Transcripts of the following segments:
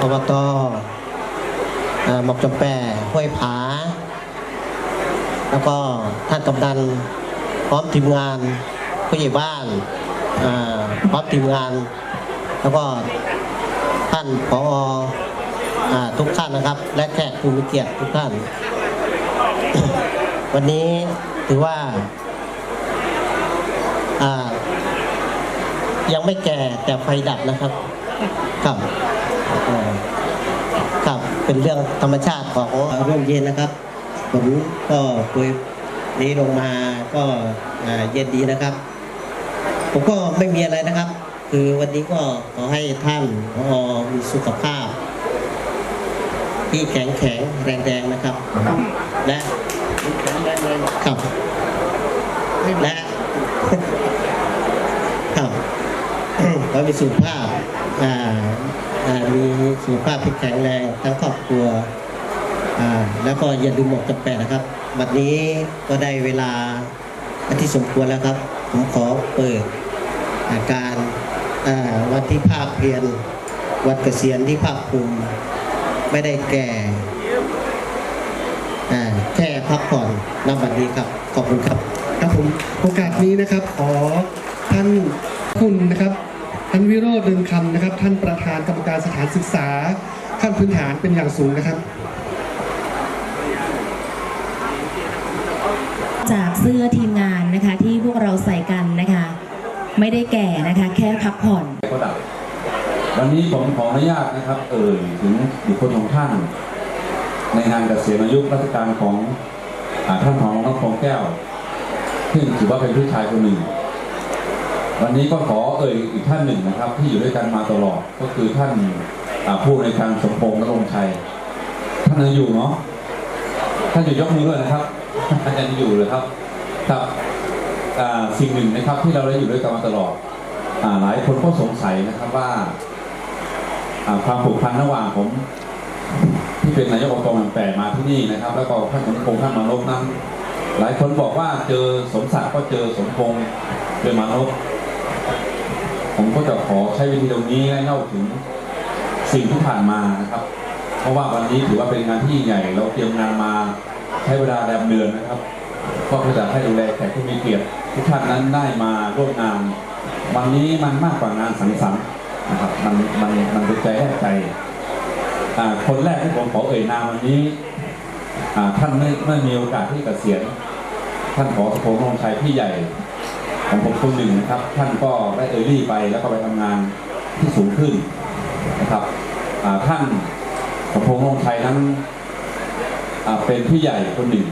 อบตหมอกจำแปห้วยผา แล้วก็ท่านกำนันพร้อมทีมงานผู้ใหญ่บ้านพร้อมทีมงาน แล้วก็ท่านผออทุกท่านนะครับ และแขกผู้มีเกียรติทุกท่าน วันนี้ถือว่ายังไม่แก่แต่ไฟดับนะครับครับ ครับเป็นเรื่องธรรมชาติของร่มเย็นนะครับ ผมก็คุยนี้ลงมาก็เย็นดีนะครับ ผมก็ไม่มีอะไรนะครับ คือวันนี้ก็ขอให้ท่านพอมีสุขภาพ ที่แข็งแข็งแรงแรงนะครับ และครับและครับขอให้มีสุขภาพ มีสุขภาพที่แข็งแรงทั้งครอบครัวอ่าแล้วก็อย่าลืมหมกกันแปดนะครับ บัดนี้ก็ได้เวลาอันที่สมควรแล้วครับ ผมขอเปิดอาการอ่าวันที่ภาคเพียรวันเกษียณที่ภาคภูมิไม่ได้แก่อ่าแค่พักผ่อนณบัดนี้ครับ ขอบคุณครับ ครับผมโอกาสนี้นะครับ ขอท่านคุณนะครับ ท่านวิโรจน์เดินคำนะครับ ท่านประธานกรรมการสถานศึกษาขั้นพื้นฐานเป็นอย่างสูงนะครับ จากเสื้อทีมงานนะคะที่พวกเราใส่กันนะคะ ไม่ได้แก่นะคะ แค่พักผ่อน ก็ดับวันนี้ผมขออนุญาตนะครับ เอ่ยถึงบุคคลของท่าน ในงานเกษียณอายุราชการของอาท่านของน้องพงแก้ว ซึ่งถือว่าเป็นผู้ชายคนหนึ่ง วันนี้ก็ขอเอ่ยอีกท่านหนึ่งนะครับ ที่อยู่ด้วยกันมาตลอดก็คือท่านผู้ในวยการสมพงษ์นรงชัยท่านยังอยู่เนาะท่านอยู่ยกมือด้วยนะครับยังอยู่เลยครับครับสิ่งหนึ่งนะครับที่เราได้อยู่ด้วยกันมาตลอดอหลายคนก็สงสัยนะครับว่าความผูกพันระหว่างผม ที่เป็นนายกอบตมันแปดมาที่นี่นะครับ แล้วก็ท่านสมพงษ์ท่านมานพนั้นหลายคนบอกว่าเจอสมศักดิ์ก็เจอสมพงษ์เจอมานพ ผมก็จะขอใช้วิธีตรงนี้ให้เล่าถึงสิ่งที่ผ่านมานะครับ เพราะว่าวันนี้ถือว่าเป็นงานที่ใหญ่ เราเตรียมงานมาใช้เวลาแรมเดือนนะครับ ก็เพื่อจะให้ดูแลแขกผู้มีเกียรติทุกท่านนั้นได้มาร่วมงาน วันนี้มันมากกว่างานสังสรรค์นะครับ มันมันมันเป็นใจแรกใจคนแรกที่ผมขอเอ่ยนามวันนี้ท่านเมื่อเมื่อมีโอกาสที่เกษียณท่านขอสมพงษ์รงชัยพี่ใหญ่ ของผมคนหนึ่งนะครับ ท่านก็ได้เออรี่ไปแล้วก็ไปทำงานที่สูงขึ้นนะครับท่านสมพงษ์รงชัยนั้นเป็นพี่ใหญ่คนหนึ่ง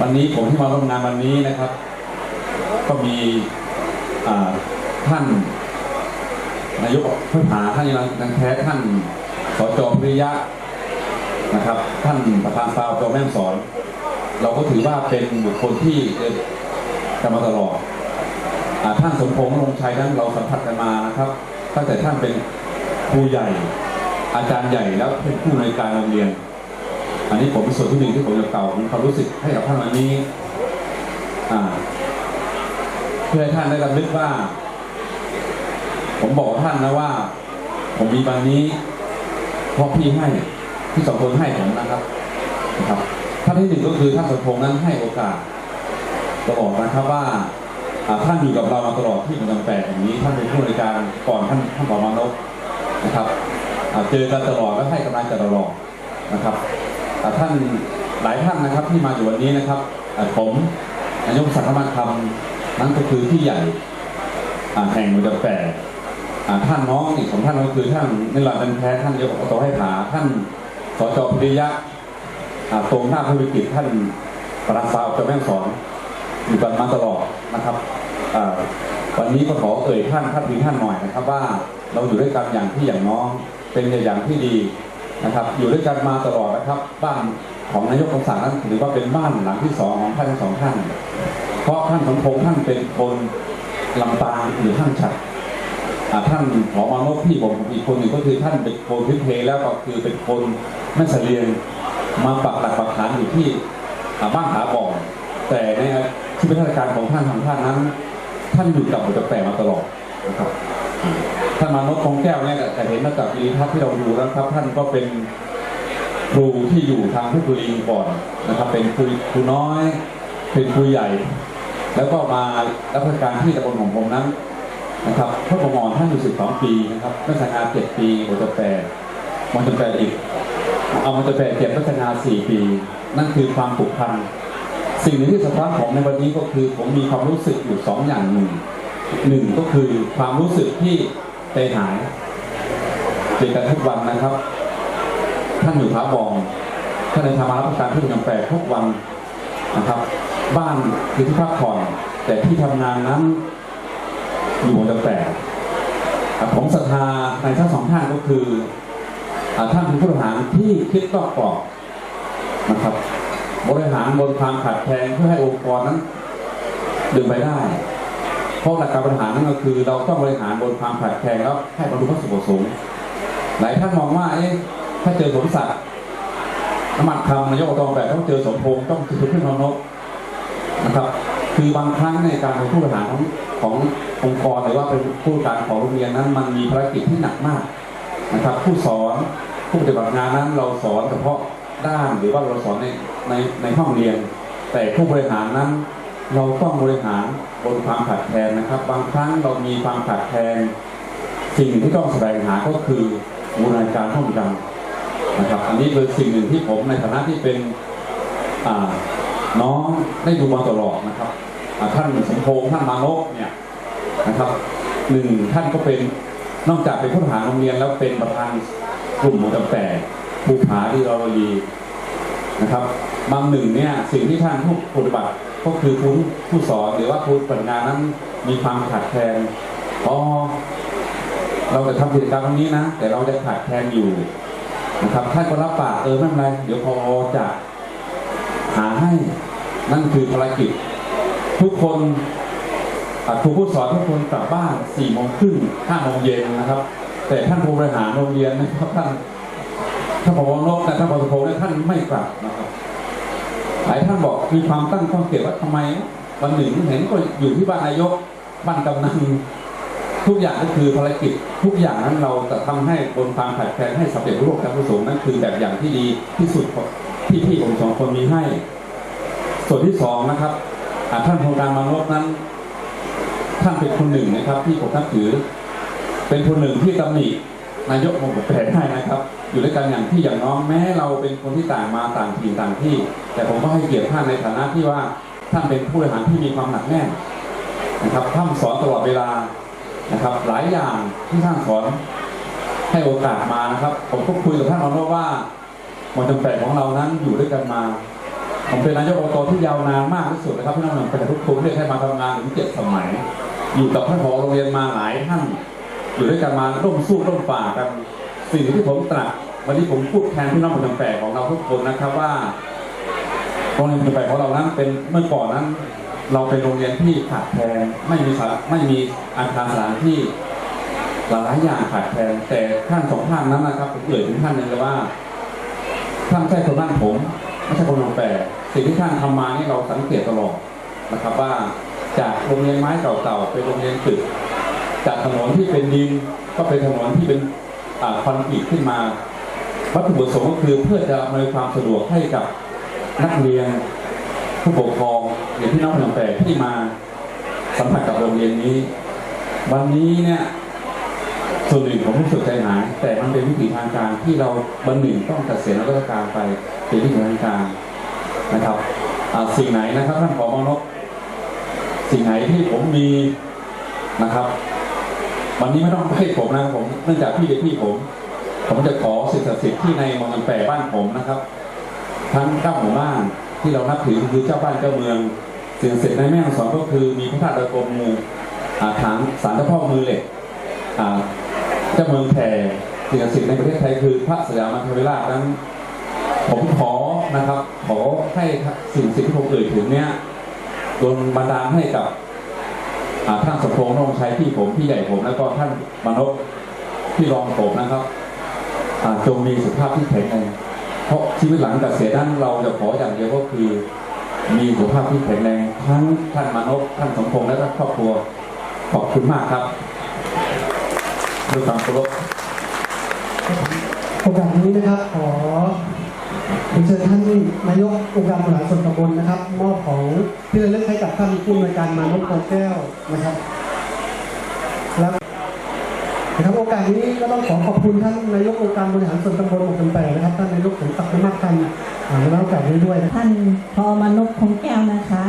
วันนี้ผมที่มาร่วมงานวันนี้นะครับ ก็มีท่านนายกผู้ผาท่านยังแท้ท่านสจพริยะนะครับ ท่านประธานฟาวจอแม่สอน เราก็ถือว่าเป็นบุคคลที่เอ่อกันมาตลอด ท่านสมพงษ์ลงชัยนั้นเราสัมผัสกันมานะครับตั้งแต่ท่านเป็นครูใหญ่ อาจารย์ใหญ่แล้วเป็นผู้ในวยการโรงเรียน อันนี้ผมเป็นส่วนที่หนึ่งที่ผมจะกล่าวถึงความรู้สึกให้กับท่านวันนี้เพื่อให้ท่านได้รำลึกว่า ผมบอกท่านนะว่า ผมมีวันนี้เพราะพี่ให้ที่สองคนให้ผมนะครับนะครับท่านที่หนึ่งก็คือท่านสมพงษ์นั้นให้โอกาสตลอดนะครับว่า ท่านอยู่กับเรามาตลอดที่มันจำแปดอย่างนี้ท่านเป็นผู้ในการก่อนท่านท่านผอมานพนะครับเจอกันตลอดและให้กำลังใจตลอดนะครับอ่ท่านหลายท่านนะครับที่มาอยู่วันนี้นะครับผมนายกสังฆมันคำนั้นก็คือที่ใหญ่แห่งมันจะแปดท่านน้องอีกสองท่านก็คือท่านนิรันดร์จันแท้ท่านนายกอบตให้ผาท่านสจพิริยะตรงหน้าพระวิกิตท่านประธาสาวจะแม่ฮ่องสอน อยู่กันมาตลอดนะครับวันนี้ก็ขอเอ่ยท่านท่านพิงท่านหน่อยนะครับ ว่าเราอยู่ด้วยกันอย่างที่อย่างน้องเป็นอย่างที่ดีนะครับ อยู่ด้วยกันมาตลอดนะครับบ้านของนายกองศานั้นถือว่าเป็นบ้านหลังที่สองของท่านทั้งสองท่าน เพราะท่านสมพงษ์ท่านเป็นคนลำปางหรือท่านฉัดท่านผอมานพพี่ผมอีกคนหนึ่งก็คือท่านเป็นคนพื้นเพแล้วก็คือเป็นคนแม่เสลียงมาปักหลักปักฐานอยู่ที่บ้านขาบ่อแต่ใน ชีวิตราชการของท่านทางท่านนั้น ท่านอยู่กับอุตแปรมาตลอดนะครับท่านมานพคงแก้วเนี่ยแต่เห็นมาจากวิดีทัศน์ที่เราดูแล้วครับ ท่านก็เป็นครูที่อยู่ทางเพชรบุรีก่อนนะครับ เป็นครูครูน้อย เป็นครูใหญ่ แล้วก็มารับราชการที่ตำบลของผมนั้นนะครับพระประมอนท่านอยู่12ปีนะครับราชการ7ปีมจแปดมจแปดอีก เอามจแปดเจ็ดราชการ4ปี นั่นคือความผูกพัน สิ่งหนึ่งที่สะท้อนผมในวันนี้ก็คือ ผมมีความรู้สึกอยู่สองอย่างหนึ่งหนึ่งก็คือความรู้สึกที่ใจหายเจอกันทุกวันนะครับ ท่านอยู่ท้าบองท่านในทำมารับการที่กำแปดทุกวันนะครับ บ้านคือที่พักผ่อน แต่ที่ทำงานนั้นอยู่บนกำแปดผมศรัทธาในทั้งสองท่านก็คือท่านเป็นผู้บริหารที่คิดรอบกรอบนะครับ บริหารบนความขัดแย้งเพื่อให้องค์กรนั้นเดินไปได้ เพราะหลักการบริหารนั่นก็คือ เราต้องบริหารบนความขัดแย้งแล้วให้บรรลุวัตถุประสงค์หลายท่านมองว่าเอ๊ะถ้าเจอสมศักดิ์น้ำมันคำนายกอบตแบบต้องเจอสมพงษ์ต้องเจอเพื่อนนนกนะครับ คือบางครั้งในการเป็นผู้บริหารของขององค์กรหรือว่าเป็นผู้การของโรงเรียนนั้นมันมีภารกิจที่หนักมากนะครับ ผู้สอนผู้ปฏิบัติงานนั้นเราสอนเฉพาะด้านหรือว่าเราสอนใน ในในห้องเรียน แต่ผู้บริหารนั้นเราต้องบริหารบนความขาดแคลนนะครับ บางครั้งเรามีความขาดแคลนสิ่งที่ต้องแสวงหาก็คือบูรณาการร่วมกันนะครับ อันนี้เป็นสิ่งหนึ่งที่ผมในฐานะที่เป็นอ่าน้องได้ดูมาตลอดนะครับท่านสมพงษ์ท่านมานพเนี่ยนะครับหนึ่งท่านก็เป็นนอกจากเป็นผู้บริหารโรงเรียนแล้วเป็นประธานกลุ่มหมู่จำแต่ภูผาที่เราดี นะครับ บางหนึ่งเนี่ยสิ่งที่ท่านผู้ปฏิบัติก็คือผู้ผู้สอนหรือว่าผู้ปฏิบัติงานนั้นมีความขาดแคลนอ๋อเราจะทำกิจกรรมตรงนี้นะ แต่เราจะขาดแคลนอยู่นะครับท่านก็รับปากเออไม่เป็นไรเดี๋ยวพอจะหาให้นั่นคือภารกิจ ทุกคนครูผู้สอนทุกคนกลับบ้านสี่โมงครึ่งห้าโมงเย็นนะครับ แต่ท่านผู้บริหารโรงเรียนนะครับท่าน ท่านผอนกและท่านผอโทเนี่ยท่านไม่กลับนะครับหลายท่านบอกมีความตั้งข้อสังเกตว่าทำไมวันหนึ่งเห็นก็อยู่ที่บ้านนายกบ้านกำนันทุกอย่างก็คือภารกิจทุกอย่างนั้นเราจะทำให้บนความขัดแย้งให้สำเร็จรูปการกุศลนั่นคือแบบอย่างที่ดีที่สุดที่พี่ผมสองคนมีให้ ส่วนที่สองนะครับท่านโครงการมานพนั้น ท่านเป็นคนหนึ่งนะครับ ที่ผมนับถือ เป็นคนหนึ่งที่ตำหนิ นายกมงแปดได้นะครับ อยู่ด้วยกันอย่างที่อย่างน้องแม้เราเป็นคนที่ต่างมาต่างถิ่นต่างที่ แต่ผมก็ให้เกียรติท่านในฐานะที่ว่าท่านเป็นผู้บริหารที่มีความหนักแน่นนะครับท่านสอนตลอดเวลานะครับ หลายอย่างที่ท่านสอนให้โอกาสมานะครับ ผมก็คุยกับท่านมาว่าหมอจำแปดของเรานั้นอยู่ด้วยกันมาผมเป็นนายกอบตที่ยาวนานมากที่สุดนะครับพี่น้องๆประชาทุกคนเรียกให้มาทำงานถึงเจ็ดสมัย อยู่กับท่านผอโรงเรียนมาหลายท่าน อยู่ด้วยกันมาร่วมสู้ร่วมฝ่ากันสิ่งที่ผมตรัสวันนี้ผมพูดแทนพี่น้องประชาแปดของเราทุกคนนะครับว่าโรงเรียนประชาแปดของเรานั้นเป็นเมื่อก่อนนั้น เราเป็นโรงเรียนที่ขาดแคลนไม่มีสาไม่มีอาคารสถานที่หลายอย่างขาดแคลนแต่ท่านสองท่านนั้นนะครับผมเอ่ยถึงท่านหนึงเลยว่าท่านไม่ใช่คนบ้านผมไม่ใช่คนลงแปรสิ่งที่ท่านทำมานี่เราสังเกตตลอดนะครับว่าจากโรงเรียนไม้เก่าๆเป็นโรงเรียนตึก จากถนนที่เป็นดินก็เป็นถนนที่เป็นคอนกรีตขึ้นมาวัตถุประสงค์ก็คือเพื่อจะอำนวยความสะดวกให้กับนักเรียนผู้ปกครองหรือพี่น้องลำแปรที่มาสัมผัสกับโรงเรียนนี้ วันนี้เนี่ยส่วนหนึ่งผมรู้สึกใจหายแต่มันเป็นวิถีทางการที่เราบันหนึ่งต้องเกษียณราชการไปเป็นวิถีทางการนะครับสิ่งไหนนะครับท่านผอมนกสิ่งไหนที่ผมมีนะครับ วันนี้ไม่ต้องให้ผมนะผมเนื่องจากพี่เป็นพี่ผม ผมจะขอสิ่งศักดิ์สิทธิ์ที่ในเมองแปรบ้านผมนะครับ ทั้งเก้าหมู่บ้านที่เรานับถือคือเจ้าบ้านเจ้าเมืองสิ่งศักดิ์สิทธิ์ในแม่ฮ่องสอนก็คือมีพระธาตุดอยกรมมูอ่าฐานสารเจ้าพ่อมือเหล็กเจ้าเมืองแผ่สิ่งศักดิ์สิทธิ์ในประเทศไทยคือพระสยามมัทวิราชนั้นผมขอนะครับ ขอให้สิ่งสิ่งที่ผมเอ่ยถึงเนี้ยโดนบันดาลให้กับ ท่านสมพงษ์นงชัยพี่ผมพี่ใหญ่ผมแล้วก็ท่านมานพพี่รองผมนะครับจงมีสุขภาพที่แข็งแรงเพราะชีวิตหลังเกษียณนั้นเราจะขออย่างเดียวก็คือ มีสุขภาพที่แข็งแรงทั้งท่านมานพท่านสมพงษ์และท่านครอบครัวขอบคุณมากครับด้วยความเคารพโอกาสนี้นะครับขอ เรียนเชิญท่านนายกองค์การบริหารส่วนตำบลนะครับ มอบของที่ระลึกให้กับท่านผู้อำนวยการมานพโพแก้วนะครับ แล้วนะครับโอกาสนี้ก็ต้องขอขอบคุณท่านนายกองค์การบริหารส่วนตำบลหมู่กันแปดนะครับ ท่านนายกสมศักดิ์มากพันธ์อ่าในโอกาสนี้ด้วยท่านพอมานพคงแก้วนะคะ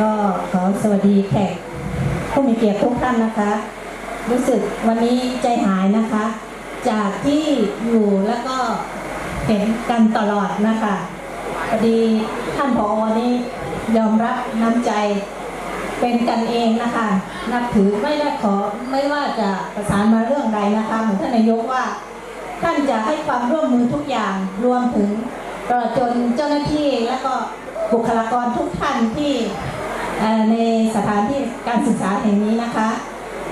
ก็ขอสวัสดีแขกผู้มีเกียรติทุกท่านนะคะ รู้สึกวันนี้ใจหายนะคะ จากที่อยู่แล้วก็ เห็นกันตลอดนะคะพอดีท่านพอนี่ยอมรับน้ำใจเป็นกันเองนะคะ นับถือไม่ได้ขอไม่ว่าจะประสานมาเรื่องใดนะคะเหมือนท่านนายกว่า ท่านจะให้ความร่วมมือทุกอย่างรวมถึงตลอดจนเจ้าหน้าที่และก็บุคลากรทุกท่านที่ในสถานที่การศึกษาแห่งนี้นะคะ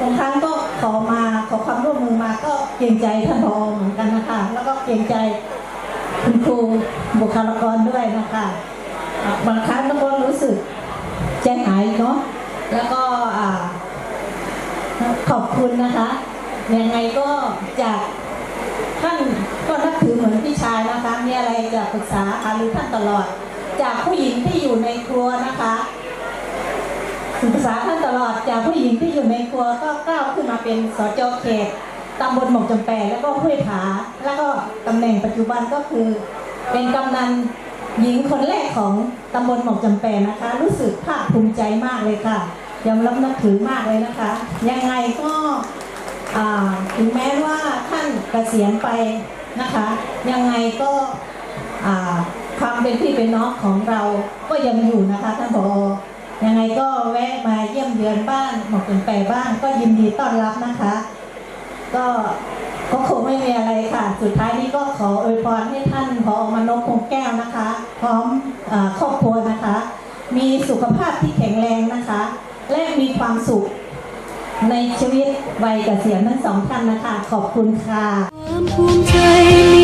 บางครั้งก็ขอมาขอความร่วมมือมาก็เกรงใจท่านผอเหมือนกันนะคะ แล้วก็เกรงใจ คุณครูบุคลากรด้วยนะคะบางครั้งก็รู้สึกใจหายเนาะแล้วก็ขอบคุณนะคะยังไงก็จากท่านก็นับถือเหมือนพี่ชายนะคะมีอะไรจะปรึกษาหารือท่านตลอด จากผู้หญิงที่อยู่ในครัวนะคะศึกษาท่านตลอดจากผู้หญิงที่อยู่ในครัวก็ก้าวขึ้นมาเป็นสจเขต ตำบลหมกจำแปแล้วก็ห้วยผา แล้วก็ตำแหน่งปัจจุบันก็คือ เป็นกำนันหญิงคนแรกของตำบลหมกจำแปนะคะ รู้สึกภาคภูมิใจมากเลยค่ะยอมรับนับถือมากเลยนะคะ ยังไงก็ถึงแม้ว่าท่านเกษียณไปนะคะ ยังไงก็ความเป็นพี่เป็นน้องของเราก็ยังอยู่นะคะท่านผอยังไงก็แวะมาเยี่ยมเยือนบ้านหมอกเป็นแปรบ้านก็ยินดีต้อนรับนะคะ ก็ก็คงไม่มีอะไรค่ะ สุดท้ายนี้ก็ขออวยพรให้ท่านพอมนพคงแก้วนะคะ พร้อมครอบครัวนะคะ มีสุขภาพที่แข็งแรงนะคะ และมีความสุขในชีวิตวัยเกษียณทั้งสองท่านนะคะ ขอบคุณค่ะภูมิใจ